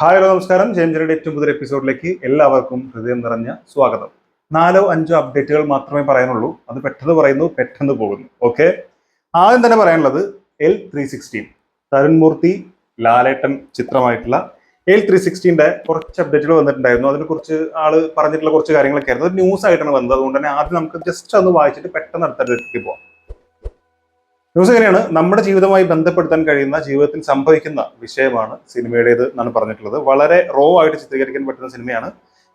Hi hello നമസ്കാരം. ജെയിംജറിയുടെ ഏറ്റവും പുതിയ എപ്പിസോഡിലേക്ക് എല്ലാവർക്കും ഹൃദയം നിറഞ്ഞ സ്വാഗതം. നാലോ അഞ്ചോ അപ്ഡേറ്റുകൾ മാത്രമേ പറയാനുള്ളൂ. അത് പെട്ടെന്ന് പറയുന്നു പെട്ടെന്ന് പോകുന്നു. ഓക്കെ ആദ്യം തന്നെ പറയാനുള്ളത് എൽ ത്രീ സിക്സ്റ്റീൻ തരുൺമൂർത്തി ലാലേട്ടൻ ചിത്രമായിട്ടുള്ള എൽ ത്രീ സിക്സ്റ്റീന്റെ കുറച്ച് അപ്ഡേറ്റുകൾ വന്നിട്ടുണ്ടായിരുന്നു. അതിനെക്കുറിച്ച് ആൾ പറഞ്ഞിട്ടുള്ള കുറച്ച് കാര്യങ്ങളൊക്കെ ആയിരുന്നു. അത് ന്യൂസ് ആയിട്ടാണ് വന്നത്. അതുകൊണ്ട് തന്നെ ആദ്യം നമുക്ക് ജസ്റ്റ് ഒന്ന് വായിച്ചിട്ട് പെട്ടെന്ന് അടുത്തടുത്തേക്ക് പോകാം ന്യൂസ് എങ്ങനെയാണ്? നമ്മുടെ ജീവിതമായി ബന്ധപ്പെടുത്താൻ കഴിയുന്ന ജീവിതത്തിൽ സംഭവിക്കുന്ന വിഷയമാണ് സിനിമയുടേത് എന്നാണ് പറഞ്ഞിട്ടുള്ളത്. വളരെ റോ ആയിട്ട് ചിത്രീകരിക്കാൻ പറ്റുന്ന സിനിമയാണ്.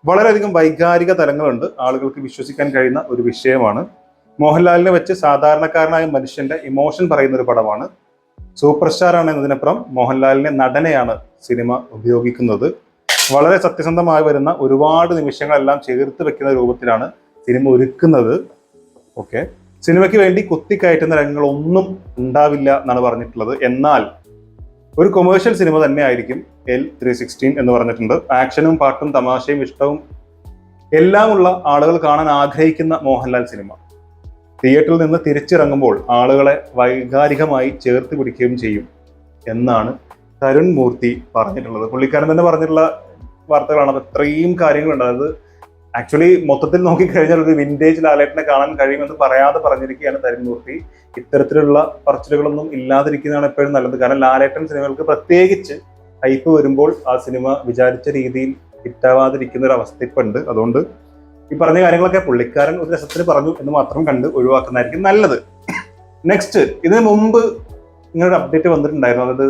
വളരെയധികം വൈകാരിക തലങ്ങളുണ്ട്. ആളുകൾക്ക് വിശ്വസിക്കാൻ കഴിയുന്ന ഒരു വിഷയമാണ്. മോഹൻലാലിനെ വെച്ച് സാധാരണക്കാരനായ മനുഷ്യന്റെ ഇമോഷൻ പറയുന്ന ഒരു പടമാണ്. സൂപ്പർ സ്റ്റാർ ആണ് എന്നതിനപ്പുറം മോഹൻലാലിനെ നടനെയാണ് സിനിമ ഉപയോഗിക്കുന്നത്. വളരെ സത്യസന്ധമായി വരുന്ന ഒരുപാട് നിമിഷങ്ങളെല്ലാം ചേർത്ത് വെക്കുന്ന രൂപത്തിലാണ് സിനിമ ഒരുക്കുന്നത്. ഓക്കെ സിനിമയ്ക്ക് വേണ്ടി കുത്തിക്കയറ്റുന്ന രംഗങ്ങളൊന്നും ഉണ്ടാവില്ല എന്നാണ് പറഞ്ഞിട്ടുള്ളത്. എന്നാൽ ഒരു കൊമേഴ്ഷ്യൽ സിനിമ തന്നെ ആയിരിക്കും എൽ ത്രീ സിക്സ്റ്റീൻ എന്ന് പറഞ്ഞിട്ടുണ്ട്. ആക്ഷനും പാട്ടും തമാശയും ഇഷ്ടവും എല്ലാമുള്ള ആളുകൾ കാണാൻ ആഗ്രഹിക്കുന്ന മോഹൻലാൽ സിനിമ. തിയേറ്ററിൽ നിന്ന് തിരിച്ചിറങ്ങുമ്പോൾ ആളുകളെ വൈകാരികമായി ചേർത്ത് പിടിക്കുകയും ചെയ്യും എന്നാണ് തരുൺ മൂർത്തി പറഞ്ഞിട്ടുള്ളത്. പുള്ളിക്കാരൻ തന്നെ പറഞ്ഞിട്ടുള്ള വാർത്തകളാണ്. അപ്പോൾ ഇത്രയും കാര്യങ്ങളുണ്ട്. അതായത് ആക്ച്വലി മൊത്തത്തിൽ നോക്കിക്കഴിഞ്ഞാൽ ഒരു വിന്റേജ് ലാലേട്ടനെ കാണാൻ കഴിയുമെന്ന് പറയാതെ പറഞ്ഞിരിക്കുകയാണ് തരുമൂർത്തി ഇത്തരത്തിലുള്ള പറച്ചിലുകളൊന്നും ഇല്ലാതിരിക്കുന്നതാണ് എപ്പോഴും നല്ലത്. കാരണം ലാലേട്ടൻ സിനിമകൾക്ക് പ്രത്യേകിച്ച് ഹൈപ്പ് വരുമ്പോൾ ആ സിനിമ വിചാരിച്ച രീതിയിൽ ഹിറ്റാവാതിരിക്കുന്ന ഒരു അവസ്ഥ ഇപ്പൊ ഉണ്ട്. അതുകൊണ്ട് ഈ പറഞ്ഞ കാര്യങ്ങളൊക്കെ പുള്ളിക്കാരൻ ഒരു രസത്തിന് പറഞ്ഞു എന്ന് മാത്രം കണ്ട് ഒഴിവാക്കുന്നതായിരിക്കും നല്ലത്. നെക്സ്റ്റ് ഇതിനു മുമ്പ് ഇങ്ങനൊരു അപ്ഡേറ്റ് വന്നിട്ടുണ്ടായിരുന്നു. അതായത്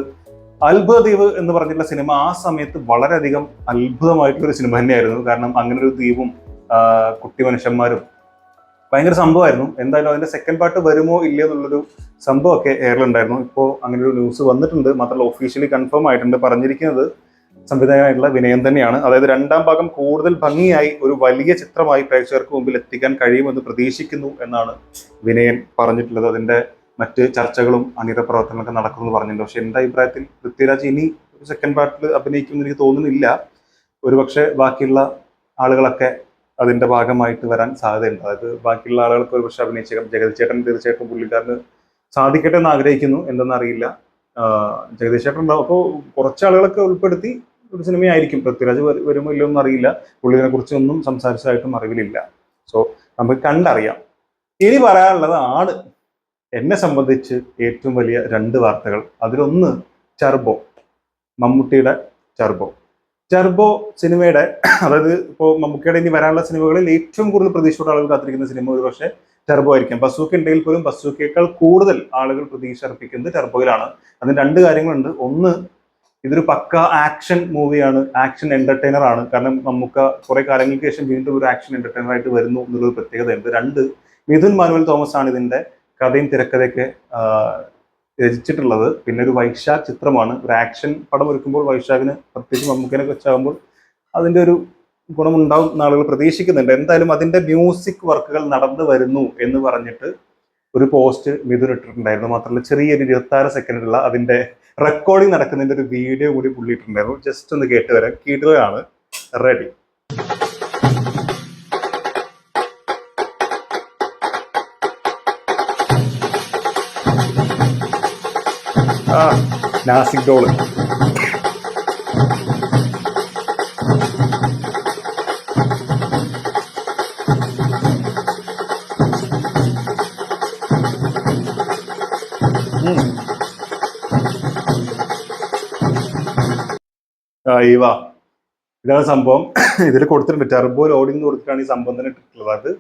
അത്ഭുത ദ്വീപ് എന്ന് പറഞ്ഞിട്ടുള്ള സിനിമ ആ സമയത്ത് വളരെയധികം അത്ഭുതമായിട്ടുള്ള ഒരു സിനിമ തന്നെയായിരുന്നു. കാരണം അങ്ങനെ ഒരു ദ്വീപും കുട്ടി മനുഷ്യന്മാരും ഭയങ്കര സംഭവമായിരുന്നു. എന്തായാലും അതിന്റെ സെക്കൻഡ് പാർട്ട് വരുമോ ഇല്ലയോ എന്നുള്ളൊരു സംഭവമൊക്കെ എയറിലുണ്ടായിരുന്നു ഇപ്പോൾ അങ്ങനെ ഒരു ന്യൂസ് വന്നിട്ടുണ്ട്. മാത്രമല്ല ഒഫീഷ്യലി കൺഫേം ആയിട്ടുണ്ട്. പറഞ്ഞിരിക്കുന്നത് സംവിധായകനായിട്ടുള്ള വിനയൻ തന്നെയാണ്. അതായത് രണ്ടാം ഭാഗം കൂടുതൽ ഭംഗിയായി ഒരു വലിയ ചിത്രമായി പ്രേക്ഷകർക്ക് മുമ്പിൽ എത്തിക്കാൻ കഴിയുമെന്ന് പ്രതീക്ഷിക്കുന്നു എന്നാണ് വിനയൻ പറഞ്ഞിട്ടുള്ളത്. അതിന്റെ മറ്റ് ചർച്ചകളും അണിയറ പ്രവർത്തനങ്ങളൊക്കെ നടക്കുന്നു പറഞ്ഞിട്ടുണ്ട്. പക്ഷെ എന്റെ അഭിപ്രായത്തിൽ പൃഥ്വിരാജ് ഇനി ഒരു സെക്കൻഡ് പാർട്ടിൽ അഭിനയിക്കുമെന്ന് എനിക്ക് തോന്നുന്നില്ല. ഒരുപക്ഷെ ബാക്കിയുള്ള ആളുകളൊക്കെ അതിന്റെ ഭാഗമായിട്ട് വരാൻ സാധ്യതയുണ്ട്. അതായത് ബാക്കിയുള്ള ആളുകൾക്ക് ഒരുപക്ഷെ അഭിനയിച്ചേക്കാം. ജഗതി ചേട്ടൻ തീർച്ചയായിട്ടും പുള്ളിക്കാരന് സാധിക്കട്ടെ എന്ന് ആഗ്രഹിക്കുന്നു. എന്തെന്നറിയില്ല ജഗദീഷ് ചേട്ടൻ ഉണ്ടാവും. അപ്പോൾ കുറച്ച് ആളുകളൊക്കെ ഉൾപ്പെടുത്തി ഒരു സിനിമയായിരിക്കും. പൃഥ്വിരാജ് വരുമോ ഇല്ലയോ എന്ന് അറിയില്ല. പുള്ളിനെ കുറിച്ച് ഒന്നും സംസാരിച്ചതായിട്ടും അറിവിലില്ല. സോ നമുക്ക് കണ്ടറിയാം. ഇനി പറയാനുള്ളത് ആണ്. എന്നെ സംബന്ധിച്ച് ഏറ്റവും വലിയ രണ്ട് വാർത്തകൾ. അതിലൊന്ന് ചർബോ മമ്മൂട്ടിയുടെ ചർബോ. ചർബോ സിനിമയുടെ അതായത് ഇപ്പോൾ മമ്മൂക്കയുടെ ഇനി വരാനുള്ള സിനിമകളിൽ ഏറ്റവും കൂടുതൽ പ്രതീക്ഷയോടെ ആളുകൾ കാത്തിരിക്കുന്ന സിനിമ ഒരു പക്ഷേ ടർബോ ആയിരിക്കും. ബസൂക്ക ഉണ്ടെങ്കിൽ പോലും ബസൂക്കയേക്കാൾ കൂടുതൽ ആളുകൾ പ്രതീക്ഷ അർപ്പിക്കുന്നത് ടർബോയിലാണ് അതിന് രണ്ട് കാര്യങ്ങളുണ്ട്. ഒന്ന് ഇതൊരു പക്ക ആക്ഷൻ മൂവിയാണ്. ആക്ഷൻ എന്റർടൈനർ ആണ്. കാരണം നമുക്ക് കുറെ കാലങ്ങൾക്ക് ശേഷം വീണ്ടും ഒരു ആക്ഷൻ എന്റർടൈനർ ആയിട്ട് വരുന്നു എന്നുള്ളൊരു പ്രത്യേകതയുണ്ട്. രണ്ട് മിഥുൻ മാനുവൽ തോമസ് ആണ് ഇതിന്റെ കഥയും തിരക്കഥയൊക്കെ രചിച്ചിട്ടുള്ളത്. പിന്നെ ഒരു വൈശാഖ് ചിത്രമാണ്. ഒരു ആക്ഷൻ പടം ഒരുക്കുമ്പോൾ വൈശാഖിന് പ്രത്യേകിച്ച് മമ്മൂക്കിനെ വെച്ചാകുമ്പോൾ അതിന്റെ ഒരു ഗുണമുണ്ടാവും ആളുകൾ പ്രതീക്ഷിക്കുന്നുണ്ട്. എന്തായാലും അതിന്റെ മ്യൂസിക് വർക്കുകൾ നടന്നു വരുന്നു എന്ന് പറഞ്ഞിട്ട് ഒരു പോസ്റ്റ് മിഥുൻ ഇട്ടിട്ടുണ്ടായിരുന്നു. മാത്രമല്ല ചെറിയൊരു ഇരുപത്താറ് സെക്കൻഡുള്ള അതിന്റെ റെക്കോർഡിംഗ് നടക്കുന്നതിന്റെ ഒരു വീഡിയോ കൂടി പുള്ളിയിട്ടുണ്ടായിരുന്നു. ജസ്റ്റ് ഒന്ന് കേട്ട് കീട്ടുകയാണ് റെഡി ആ നാസിക് ഡോൾ. ആ ഇതാണ് സംഭവം. ഇതിൽ കൊടുത്തിട്ടുണ്ട്. ടെർബോ ലോഡിംഗ് കൊടുത്തിട്ടാണ് ഈ സംഭവം തന്നെ അത്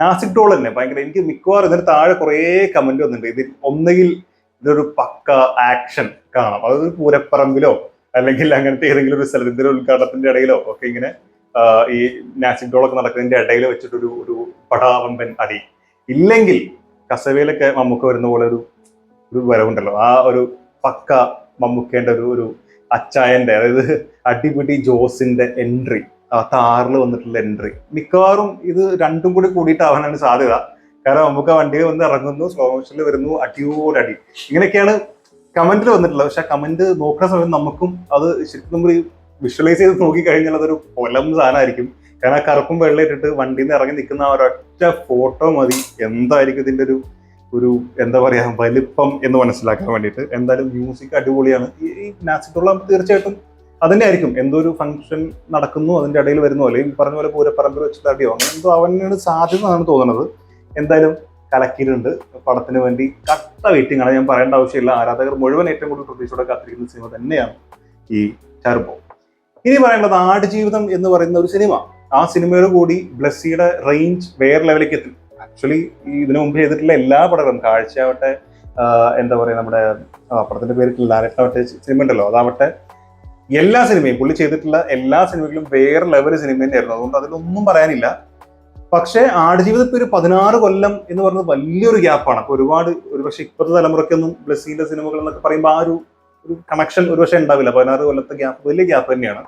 നാസിക് ഡോൾ തന്നെ. ഭയങ്കര എനിക്ക് മിക്കവാറും ഇതിന് താഴെ കുറേ കമന്റ് വന്നിട്ടുണ്ട്. ഇത് ഒന്നുകിൽ ഇതൊരു പക്ക ആക്ഷൻ കാണാം. അതായത് പൂരപ്പറമ്പിലോ അല്ലെങ്കിൽ അങ്ങനത്തെ ഏതെങ്കിലും ഒരു സ്ഥലത്ത് ഇതിന്റെ ഉദ്ഘാടനത്തിന്റെ ഇടയിലോ ഒക്കെ ഇങ്ങനെ ഈ നാസിക് ഡോളൊക്കെ നടക്കുന്നതിന്റെ ഇടയിൽ വെച്ചിട്ടൊരു ഒരു പടാവമ്പൻ അടി. ഇല്ലെങ്കിൽ കസവയിലൊക്കെ മമ്മൂക്ക വരുന്ന പോലെ ഒരു ഒരു വരവുണ്ടല്ലോ. ആ ഒരു പക്ക മമ്മൂക്കേന്റെ ഒരു ഒരു അച്ചായന്റെ അതായത് അടിപിടി ജോസിന്റെ എൻട്രി ആ താറിൽ വന്നിട്ടുള്ള എൻട്രി മിക്കവാറും ഇത് രണ്ടും കൂടി കൂടിയിട്ടാവാനാണ് സാധ്യത. കാരണം നമുക്ക് ആ വണ്ടിയിൽ വന്ന് ഇറങ്ങുന്നു സ്ലോ മോഷനിൽ വരുന്നു അടിയോട് അടി ഇങ്ങനെയൊക്കെയാണ് കമന്റിൽ വന്നിട്ടുള്ളത്. പക്ഷെ കമന്റ് നോക്കുന്ന സമയത്ത് നമുക്കും അത് ശരിക്കും നമ്മൾ വിഷ്വലൈസ് ചെയ്ത് നോക്കിക്കഴിഞ്ഞാൽ അതൊരു കൊലം സാധനമായിരിക്കും. കാരണം ആ കറുപ്പും വെള്ളം ഇട്ടിട്ട് വണ്ടിയിൽ നിന്ന് ഇറങ്ങി നിൽക്കുന്ന ആ ഒരൊറ്റ ഫോട്ടോ മതി. എന്തായിരിക്കും ഇതിന്റെ ഒരു ഒരു എന്താ പറയാ വലിപ്പം എന്ന് മനസ്സിലാക്കാൻ വേണ്ടിയിട്ട്. എന്തായാലും മ്യൂസിക് അടിപൊളിയാണ്. ഈ- നാസിക്കുള്ള തീർച്ചയായിട്ടും അതിന്റെ ആയിരിക്കും എന്തോ ഒരു ഫംഗ്ഷൻ നടക്കുന്നു അതിന്റെ ഇടയിൽ വരുന്നു അല്ലെങ്കിൽ പറഞ്ഞ പോലെ പൂരപ്പറമ്പിൽ വെച്ചിട്ട് അങ്ങനെ എന്തോ അവനാണ് സാധ്യത എന്നാണ് തോന്നുന്നത്. എന്തായാലും കലക്കിയിട്ടുണ്ട്. പടത്തിന് വേണ്ടി കട്ട വെയിറ്റിംഗ് ആണ്. ഞാൻ പറയേണ്ട ആവശ്യമില്ല. ആരാധകർ മുഴുവൻ ഏറ്റവും കൂടുതൽ പ്രതീക്ഷയോടെ കാത്തിരിക്കുന്ന സിനിമ തന്നെയാണ് ഈ ടർബോ ഇനി പറയേണ്ടത് ആടുജീവിതം എന്ന് പറയുന്ന ഒരു സിനിമ. ആ സിനിമയോട് കൂടി ബ്ലസ്സിയുടെ റേഞ്ച് വേറെ ലെവലിലേക്ക് എത്തി. ആക്ച്വലി ഇതിനു മുമ്പ് ചെയ്തിട്ടുള്ള എല്ലാ പടങ്ങളും കാഴ്ചയാവട്ടെ എന്താ പറയുക നമ്മുടെ പടത്തിന്റെ പേര് ലാലട്ടാവട്ടെ സിനിമ ഉണ്ടല്ലോ. അതാവട്ടെ എല്ലാ സിനിമയും പുള്ളി ചെയ്തിട്ടുള്ള എല്ലാ സിനിമകളും വേറെ ലെവൽ സിനിമ തന്നെയായിരുന്നു. അതുകൊണ്ട് അതിലൊന്നും പറയാനില്ല. പക്ഷേ ആടുജീവിതം ഇപ്പൊ ഒരു പതിനാറ് കൊല്ലം എന്ന് പറയുന്നത് വലിയൊരു ഗ്യാപ്പാണ്. അപ്പൊ ഒരുപാട് ഒരുപക്ഷെ ഇപ്പോഴത്തെ തലമുറയ്ക്കൊന്നും ബ്ലസ്സിന്റെ സിനിമകൾ എന്നൊക്കെ പറയുമ്പോൾ ആ ഒരു ഒരു കണക്ഷൻ ഒരുപക്ഷെ ഉണ്ടാവില്ല. പതിനാറ് കൊല്ലത്തെ ഗ്യാപ്പ് വലിയ ഗ്യാപ്പ് തന്നെയാണ്.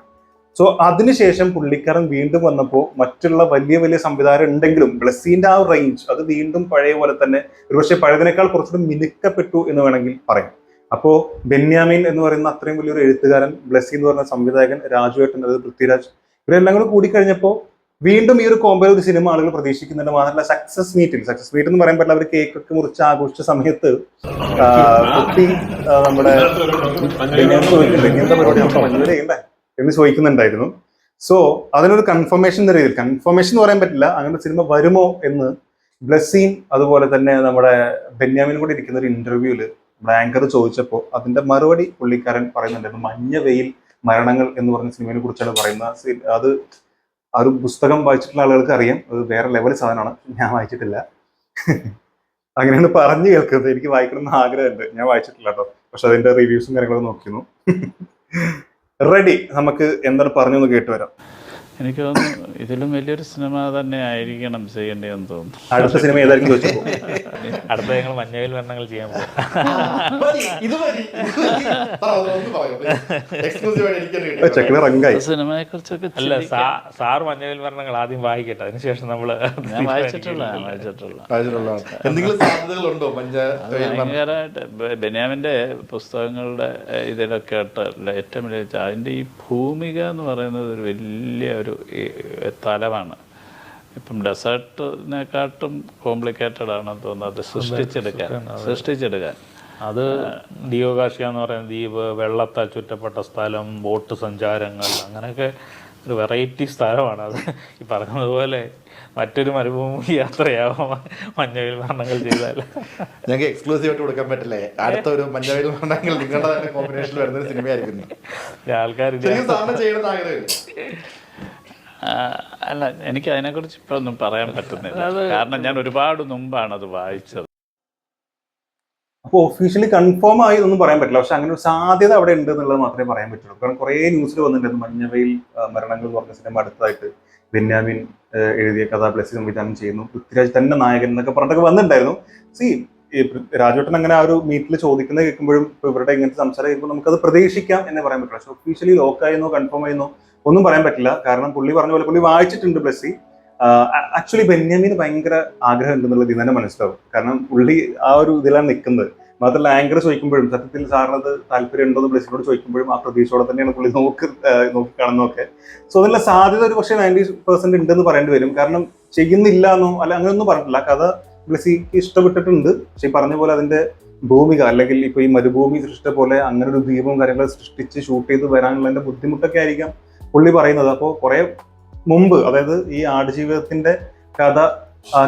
സോ അതിനുശേഷം പുള്ളിക്കാരൻ വീണ്ടും വന്നപ്പോൾ മറ്റുള്ള വലിയ വലിയ സംവിധാനം ഉണ്ടെങ്കിലും ബ്ലസ്സിന്റെ ആ റേഞ്ച് അത് വീണ്ടും പഴയ പോലെ തന്നെ ഒരുപക്ഷെ പഴയതിനേക്കാൾ കുറച്ചുകൂടി മിനുക്കപ്പെട്ടു എന്ന് വേണമെങ്കിൽ പറയാം. അപ്പോൾ ബെന്യാമിൻ എന്ന് പറയുന്ന അത്രയും വലിയൊരു എഴുത്തുകാരൻ ബ്ലസ്സി എന്ന് പറയുന്ന സംവിധായകൻ രാജുവേട്ടൻ അത് പൃഥ്വിരാജ് ഇവരെല്ലാം കൂടെ കൂടിക്കഴിഞ്ഞപ്പോൾ വീണ്ടും ഈ ഒരു കോമ്പോ ഒരു സിനിമ ആളുകൾ പ്രതീക്ഷിക്കുന്നുണ്ട്. മാത്രമല്ല സക്സസ് മീറ്റിൽ സക്സസ് മീറ്റ് എന്ന് പറയാൻ പറ്റില്ല അവർ കേക്ക് ഒക്കെ മുറിച്ച് ആഘോഷിച്ച സമയത്ത് കുട്ടി നമ്മുടെ പരിപാടി ചെയ്യണ്ടേ എന്ന് ചോദിക്കുന്നുണ്ടായിരുന്നു. സോ അതിനൊരു കൺഫർമേഷൻ എന്ന രീതിയിൽ കൺഫർമേഷൻ എന്ന് പറയാൻ പറ്റില്ല. അങ്ങനെ സിനിമ വരുമോ എന്ന് ബ്ലസ്സിയും അതുപോലെ തന്നെ നമ്മുടെ ബെന്യാമിനും കൂടി ഇരിക്കുന്ന ഒരു ഇന്റർവ്യൂൽ നമ്മുടെ ആങ്കർ ചോദിച്ചപ്പോൾ അതിന്റെ മറുപടി പുള്ളിക്കാരൻ പറയുന്നുണ്ടായിരുന്നു മഞ്ഞ വെയിൽ മരണങ്ങൾ എന്ന് പറഞ്ഞ സിനിമയെ കുറിച്ചാണ് പറയുന്നത്. അത് ആ ഒരു പുസ്തകം വായിച്ചിട്ടുള്ള ആളുകൾക്ക് അറിയാം. അത് വേറെ ലെവൽ സാധനമാണ്. ഞാൻ വായിച്ചിട്ടില്ല. അങ്ങനെയാണ് പറഞ്ഞു കേൾക്കുന്നത്. എനിക്ക് വായിക്കണം എന്ന് ആഗ്രഹമുണ്ട്. ഞാൻ വായിച്ചിട്ടില്ല കേട്ടോ. പക്ഷെ അതിന്റെ റിവ്യൂസും കാര്യങ്ങളൊക്കെ നോക്കിയിരുന്നു. റെഡി നമുക്ക് എന്താണ് പറഞ്ഞു കേട്ട് വരാം. എനിക്ക് തോന്നുന്നു ഇതിലും വലിയൊരു സിനിമ തന്നെ ആയിരിക്കണം ചെയ്യേണ്ടതെന്ന് തോന്നുന്നു. അടുത്ത സിനിമ ഏതായിരിക്കും ചോദിച്ചു അടുത്ത ഞങ്ങൾ മഞ്ഞവിൽ വർണങ്ങൾ ചെയ്യാൻ പോകും. സിനിമയെ കുറിച്ചൊക്കെ അല്ല സാർ മഞ്ഞവിൽ വർണങ്ങൾ ആദ്യം വായിക്കട്ടെ. അതിനുശേഷം നമ്മൾ ഞാൻ വായിച്ചിട്ടുള്ള വായിച്ചിട്ടുള്ള എന്തെങ്കിലും സാധ്യതകളുണ്ടോ ഭയങ്കരമായിട്ട് ബെന്യാമിന്റെ പുസ്തകങ്ങളുടെ ഇതിലൊക്കെ ആയിട്ട് ഏറ്റവും വലിയ അതിന്റെ ഈ ഭൂമിക എന്ന് പറയുന്നത് ഒരു വലിയ ഒരു ഈ, തലമാണ് ഇപ്പം ഡെസേർട്ടിനെക്കാട്ടും കോംപ്ലിക്കേറ്റഡ് ആണെന്ന് തോന്നുന്നത് അത് സൃഷ്ടിച്ചെടുക്കാൻ സൃഷ്ടിച്ചെടുക്കാൻ. അത് ദീപകാശിക എന്ന് പറയുന്ന ദ്വീപ് വെള്ളത്താൽ ചുറ്റപ്പെട്ട സ്ഥലം ബോട്ട് സഞ്ചാരങ്ങൾ അങ്ങനെയൊക്കെ ഒരു വെറൈറ്റി സ്ഥലമാണ്. അത് ഈ പറഞ്ഞതുപോലെ മറ്റൊരു മരുഭൂമി യാത്രയാവാം മഞ്ഞവിൽ മരണങ്ങൾ ചെയ്താൽ. ഞങ്ങൾക്ക് എക്സ്ക്ലൂസീവ് ആയിട്ട് കൊടുക്കാൻ പറ്റില്ലേ? അടുത്ത ഒരു മഞ്ഞവിൽ മരണങ്ങൾ നിങ്ങളുടെ തന്നെ കോമ്പിനേഷനിൽ വരുന്ന സിനിമയായിരിക്കുന്നു സിനിമയായിരിക്കും ആൾക്കാർ ചെയ്യണമെന്ന് ആഗ്രഹമില്ല അല്ല എനിക്ക് അതിനെക്കുറിച്ച് ഇപ്പൊ ഒന്നും പറയാൻ പറ്റുന്നില്ല. കാരണം ഞാൻ ഒരുപാട് മുമ്പാണ് അത് വായിച്ചത്. അപ്പോൾ ഒഫീഷ്യലി കൺഫേം ആയി ഒന്നും പറയാൻ പറ്റില്ല. പക്ഷെ അങ്ങനെ ഒരു സാധ്യത അവിടെ ഉണ്ട് എന്നുള്ളത് മാത്രമേ പറയാൻ പറ്റുള്ളൂ. കാരണം കുറേ ന്യൂസിൽ വന്നിട്ടുണ്ടായിരുന്നു മഞ്ഞവയിൽ മരണങ്ങൾ എന്ന് പറഞ്ഞ സിനിമ അടുത്തായിട്ട് ബെന്യാമിൻ എഴുതിയ കഥ ബ്ലസ്സി സംവിധാനം ചെയ്യുന്നു. പൃഥ്വിരാജ് തന്നെ നായകൻ എന്നൊക്കെ പറഞ്ഞിട്ടൊക്കെ വന്നിട്ടുണ്ടായിരുന്നു. സി രാജോട്ടൻ അങ്ങനെ ആ ഒരു മീറ്റിൽ ചോദിക്കുന്നത് കേൾക്കുമ്പോഴും ഇപ്പൊ ഇവരുടെ ഇങ്ങനത്തെ സംസാരം കേൾക്കുമ്പോൾ നമുക്കത് പ്രതീക്ഷിക്കാം എന്നേ പറയാൻ പറ്റുള്ളൂ. പക്ഷെ ഒഫീഷ്യലി ലോക്കായെന്നോ കൺഫേം ആയെന്നോ ഒന്നും പറയാൻ പറ്റില്ല. കാരണം പുള്ളി പറഞ്ഞ പോലെ പുള്ളി വായിച്ചിട്ടുണ്ട് ബ്ലസ്സി. ആക്ച്വലി ബെന്യാമിന് ഭയങ്കര ആഗ്രഹം ഉണ്ടെന്നുള്ളത് ഇതിനെ മനസ്സിലാവും. കാരണം പുള്ളി ആ ഒരു ഇതിലാണ് നിൽക്കുന്നത്. മാത്രമല്ല ആങ്കർ ചോദിക്കുമ്പോഴും സത്യത്തിൽ സാറിനത് താല്പര്യം ഉണ്ടോ എന്ന് ബ്ലസ്സിനോട് ചോദിക്കുമ്പോഴും ആ പ്രതീക്ഷയോടെ തന്നെയാണ് പുള്ളി നോക്ക് ആ, നോക്കി കാണുന്നതൊക്കെ. സോ അതിനുള്ള സാധ്യത ഒരു പക്ഷേ നയന്റി പെർസെന്റ് ഉണ്ടെന്ന് പറയേണ്ടി വരും. കാരണം ചെയ്യുന്നില്ല എന്നോ അല്ല അങ്ങനെയൊന്നും പറഞ്ഞിട്ടില്ല. കഥ ബ്ലസ്സിക്ക് ഇഷ്ടപ്പെട്ടിട്ടുണ്ട്. പക്ഷെ പറഞ്ഞ പോലെ അതിന്റെ ഭൂമിക അല്ലെങ്കിൽ ഇപ്പൊ ഈ മരുഭൂമി സൃഷ്ടിച്ച പോലെ അങ്ങനെ ഒരു ദ്വീപവും കാര്യങ്ങളും സൃഷ്ടിച്ച് ഷൂട്ട് ചെയ്ത് വരാനുള്ളതിന്റെ ബുദ്ധിമുട്ടൊക്കെ ആയിരിക്കാം. പുള്ളി പറയുന്നത് അപ്പോൾ കുറെ മുമ്പ് അതായത് ഈ ആടുജീവിതത്തിന്റെ കഥ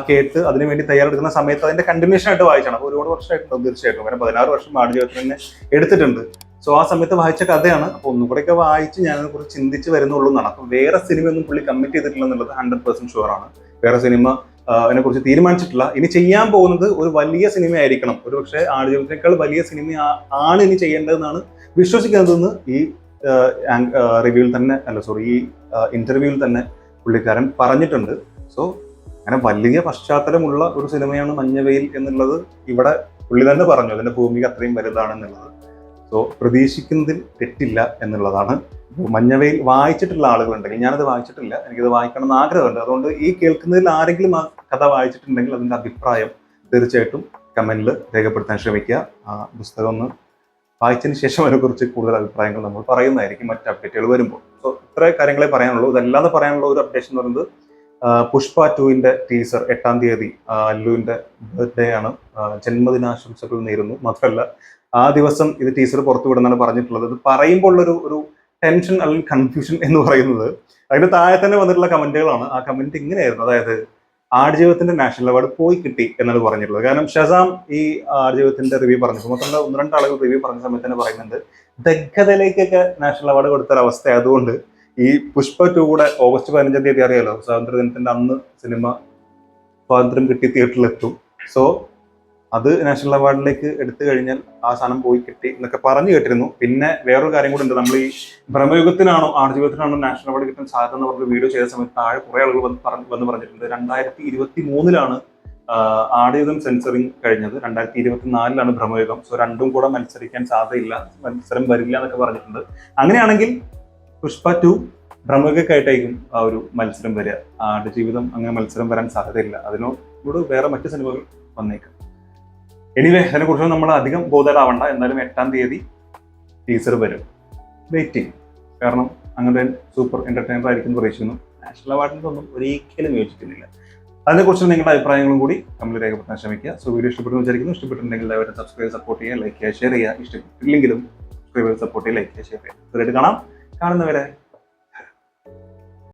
കേട്ട് അതിനു വേണ്ടി തയ്യാറെടുക്കുന്ന സമയത്ത് അതിന്റെ കണ്ടിന്യൂഷൻ ആയിട്ട് വായിച്ചാണ്. അപ്പോൾ ഒരുപാട് വർഷമായിട്ടുണ്ട്? തീർച്ചയായിട്ടും. കാരണം പതിനാറ് വർഷം ആടുജീവിതത്തിന് തന്നെ എടുത്തിട്ടുണ്ട്. സോ ആ സമയത്ത് വായിച്ച കഥയാണ്. അപ്പോൾ ഒന്നുകൂടെയൊക്കെ വായിച്ച് ഞാൻ അതിനെക്കുറിച്ച് ചിന്തിച്ച് വരുന്നുള്ളൂ എന്നാണ്. അപ്പോൾ വേറെ സിനിമയൊന്നും പുള്ളി കമ്മിറ്റ് ചെയ്തിട്ടില്ല എന്നുള്ളത് ഹൺഡ്രഡ് പെർസെന്റ് ഷുവർ ആണ്. വേറെ സിനിമ അതിനെ കുറിച്ച് തീരുമാനിച്ചിട്ടില്ല. ഇനി ചെയ്യാൻ പോകുന്നത് ഒരു വലിയ സിനിമ ആയിരിക്കണം ഒരു പക്ഷേ ആടുജീവിതത്തിനേക്കാൾ വലിയ സിനിമ ആണ് ഇനി ചെയ്യേണ്ടതെന്നാണ് വിശ്വസിക്കുന്നതെന്ന് ഈ റിവ്യൂവിൽ തന്നെ അല്ല സോറി ഈ ഇന്റർവ്യൂവിൽ തന്നെ പുള്ളിക്കാരൻ പറഞ്ഞിട്ടുണ്ട്. സോ അങ്ങനെ വലിയ പശ്ചാത്തലമുള്ള ഒരു സിനിമയാണ് മഞ്ഞവെയിൽ എന്നുള്ളത് ഇവിടെ പുള്ളി തന്നെ പറഞ്ഞു. അതിന്റെ ഭൂമിക അത്രയും വലുതാണെന്നുള്ളത്. സോ പ്രതീക്ഷിക്കുന്നതിൽ തെറ്റില്ല എന്നുള്ളതാണ്. മഞ്ഞവയിൽ വായിച്ചിട്ടുള്ള ആളുകളുണ്ടെങ്കിൽ ഞാനത് വായിച്ചിട്ടില്ല എനിക്കത് വായിക്കണം എന്ന് ആഗ്രഹമുണ്ട്. അതുകൊണ്ട് ഈ കേൾക്കുന്നതിൽ ആരെങ്കിലും ആ കഥ വായിച്ചിട്ടുണ്ടെങ്കിൽ അതിന്റെ അഭിപ്രായം തീർച്ചയായിട്ടും കമന്റിൽ രേഖപ്പെടുത്താൻ ശ്രമിക്കുക. ആ പുസ്തകം ഒന്ന് വായിച്ചതിന് ശേഷം അതിനെക്കുറിച്ച് കൂടുതൽ അഭിപ്രായങ്ങൾ നമ്മൾ പറയുന്നതായിരിക്കും മറ്റ് അപ്ഡേറ്റുകൾ വരുമ്പോൾ. സോ ഇത്ര കാര്യങ്ങളെ പറയാനുള്ളൂ. ഇതല്ലാതെ പറയാനുള്ള ഒരു അപ്ഡേഷൻ എന്ന് പറയുന്നത് പുഷ്പ ടുവിന്റെ ടീസർ എട്ടാം തീയതി അല്ലുവിന്റെ ബർത്ത്ഡേ ആണ്. ജന്മദിനാശംസകൾ നേരുന്നു. മാത്രമല്ല ആ ദിവസം ഇത് ടീസർ പുറത്തു വിടുന്നാണ് പറഞ്ഞിട്ടുള്ളത്. ഇത് പറയുമ്പോൾ ഉള്ളൊരു ഒരു ടെൻഷൻ അല്ലെങ്കിൽ കൺഫ്യൂഷൻ എന്ന് പറയുന്നത് അതിന്റെ താഴെ തന്നെ വന്നിട്ടുള്ള കമന്റുകളാണ് ആ കമന്റ് ഇങ്ങനെയായിരുന്നു. അതായത് ആടുജീവിതത്തിന്റെ നാഷണൽ അവാർഡ് പോയി കിട്ടി എന്നാണ് പറഞ്ഞിട്ടുള്ളത്. കാരണം ഷസാം ഈ ആടുജീവിതത്തിന്റെ റിവ്യൂ പറഞ്ഞു മൊത്തം ഒന്ന് രണ്ട് ആളുകൾ റിവ്യൂ പറഞ്ഞ സമയത്ത് തന്നെ പറയുന്നുണ്ട് ദഗ്ഗതയിലേക്കൊക്കെ നാഷണൽ അവാർഡ് കൊടുത്ത ഒരു അവസ്ഥ ആയതുകൊണ്ട് ഈ പുഷ്പ ടു കൂടെ ഓഗസ്റ്റ് പതിനഞ്ചാം തീയതി അറിയാലോ? സ്വാതന്ത്ര്യദിനത്തിന്റെ അന്ന് സിനിമ സ്വാതന്ത്ര്യം കിട്ടി തിയേറ്ററിലെത്തും സോ അത് നാഷണൽ അവാർഡിലേക്ക് എടുത്തു കഴിഞ്ഞാൽ ആ സാധനം പോയി കിട്ടി എന്നൊക്കെ പറഞ്ഞു കേട്ടിരുന്നു. പിന്നെ വേറൊരു കാര്യം കൂടി ഉണ്ട്. നമ്മൾ ഈ ബ്രഹ്മയുഗത്തിനാണോ ആടുജീവിതത്തിനാണോ നാഷണൽ അവാർഡ് കിട്ടാൻ സാധ്യത എന്ന് പറഞ്ഞ വീഡിയോ ചെയ്ത സമയത്ത് താഴെ കുറെ ആളുകൾ വന്ന് പറഞ്ഞ് വന്ന് പറഞ്ഞിട്ടുണ്ട്. രണ്ടായിരത്തി ഇരുപത്തി മൂന്നിലാണ് ആടുജീവിതം സെൻസറിങ് കഴിഞ്ഞത്. രണ്ടായിരത്തി ഇരുപത്തി നാലിലാണ് ബ്രഹ്മയുഗം സോ രണ്ടും കൂടെ മത്സരിക്കാൻ സാധ്യതയില്ല മത്സരം വരില്ല എന്നൊക്കെ പറഞ്ഞിട്ടുണ്ട്. അങ്ങനെയാണെങ്കിൽ പുഷ്പ ടു ബ്രഹ്മയുഗക്കായിട്ടായിരിക്കും ആ ഒരു മത്സരം വരിക. ആടുജീവിതം അങ്ങനെ മത്സരം വരാൻ സാധ്യതയില്ല. അതിനോട് വേറെ മറ്റു സിനിമകൾ വന്നേക്കും. എനിവേ അതിനെക്കുറിച്ച് നമ്മൾ അധികം ബോധരാവണ്ട എന്തായാലും എട്ടാം തീയതി ടീച്ചർ വരും. വെയിറ്റിംഗ് കാരണം അങ്ങനെ സൂപ്പർ എന്റർടൈനർ ആയിരിക്കും പ്രതീക്ഷിക്കുന്നു. നാഷണൽ അവാർഡിനൊന്നും ഒരിക്കലും യോജിക്കുന്നില്ല. അതിനെക്കുറിച്ച് നിങ്ങളുടെ അഭിപ്രായങ്ങളും കൂടി നമ്മൾ രേഖപ്പെടുത്താൻ ശ്രമിക്കുക. സോ വീഡിയോ ഇഷ്ടപ്പെടുന്നു വിചാരിക്കുന്നു. ഇഷ്ടപ്പെട്ടിട്ടുണ്ടെങ്കിൽ എല്ലാവരും സബ്സ്ക്രൈബ് സപ്പോർട്ട് ചെയ്യുക ലൈക്ക് ചെയ്യുക ഷെയർ ചെയ്യുക. ഇഷ്ടപ്പെട്ടില്ലെങ്കിലും സബ്സ്ക്രൈബ് സപ്പോർട്ട് ചെയ്യുക ലൈക്ക് ചെയ്യുക ഷെയർ ചെയ്യുക. കാണാം. കാണുന്നവരെ